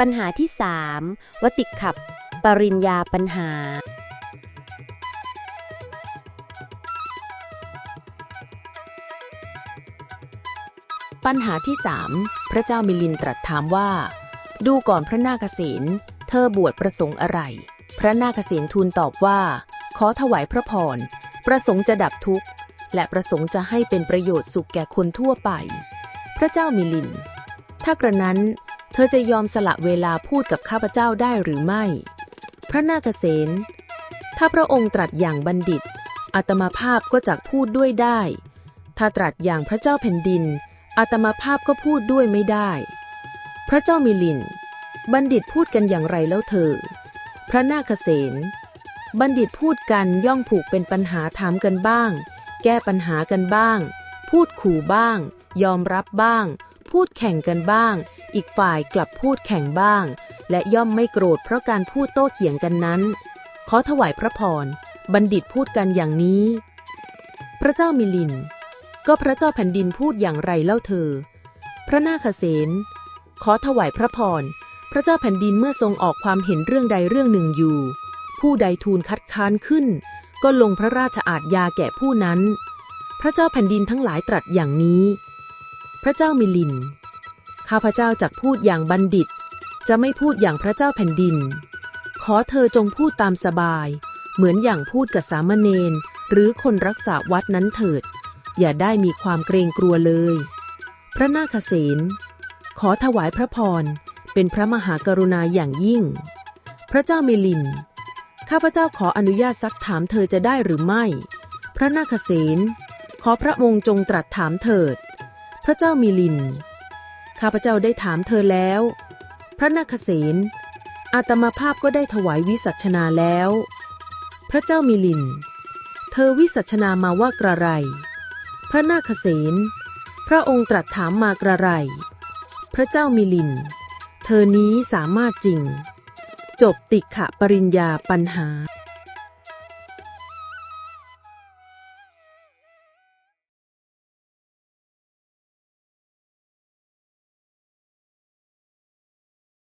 ปัญหาที่ 3 วติขับ ปริญญาปัญหา ปัญหาที่สามพระเจ้ามิลินตรัสถามว่า ดูก่อนพระนาคเษนเธอบวชประสงค์อะไร พระนาคเษนทูลตอบว่า ขอถวายพระพร ประสงค์จะดับทุกข์ และประสงค์จะให้เป็นประโยชน์สุขแก่คนทั่วไป พระเจ้ามิลิน ถ้ากระนั้น ธอจะยอมสละเวลาพูดกับข้าพเจ้าได้หรือไม่ พระนาคเษนถ้าพระองค์ตรัสอย่างบัณฑิต อาตมาภาพก็จักพูดด้วยได้ ถ้าตรัสอย่างพระเจ้าแผ่นดิน อาตมาภาพก็พูดด้วยไม่ได้ พระเจ้ามิลิน บัณฑิตพูดกันอย่างไรแล้วเธอ พระนาคเษนบัณฑิตพูดกันย่อมผูกเป็นปัญหาถามกันบ้าง แก้ปัญหากันบ้าง พูดขู่บ้าง ยอมรับบ้าง พูดแข่งกันบ้าง อีกฝ่ายกลับพูดแข่งบ้าง และย่อมไม่โกรธเพราะการพูดโต้เถียงกันนั้น ขอถวายพระพร บัณฑิตพูดกันอย่างนี้ พระเจ้ามิลิน ก็พระเจ้าแผ่นดินพูดอย่างไรเล่าเธอ พระนาคเษนขอถวายพระพร พระเจ้าแผ่นดินเมื่อทรงออกความเห็นเรื่องใดเรื่องหนึ่งอยู่ ผู้ใดทูลคัดค้านขึ้น ก็ลงพระราชอาทยาแก่ผู้นั้น พระเจ้าแผ่นดินทั้งหลายตรัสอย่างนี้ พระเจ้ามิลิน ข้าพเจ้าจักพูดอย่างบัณฑิต จะไม่พูดอย่างพระเจ้าแผ่นดิน ขอเธอจงพูดตามสบาย เหมือนอย่างพูดกับสามเณรหรือคนรักษาวัดนั้นเถิด อย่าได้มีความเกรงกลัวเลย พระนาคเษนขอถวายพระพร เป็นพระมหากรุณาอย่างยิ่ง พระเจ้ามิลิน ข้าพเจ้าขออนุญาตซักถามเธอจะได้หรือไม่ พระนาคเษนขอพระองค์จงตรัสถามเถิด พระเจ้ามิลิน ข้าพเจ้าได้ถามเธอแล้ว พระนาคเษนอาตมาภาพก็ได้ถวายวิสัชนาแล้ว พระเจ้ามิลิน เธอวิสัชนามาว่ากระไร พระนาคเษนพระองค์ตรัสถามมากระไร พระเจ้ามิลิน เธอนี้สามารถจริง จบติขะปริญญาปัญหา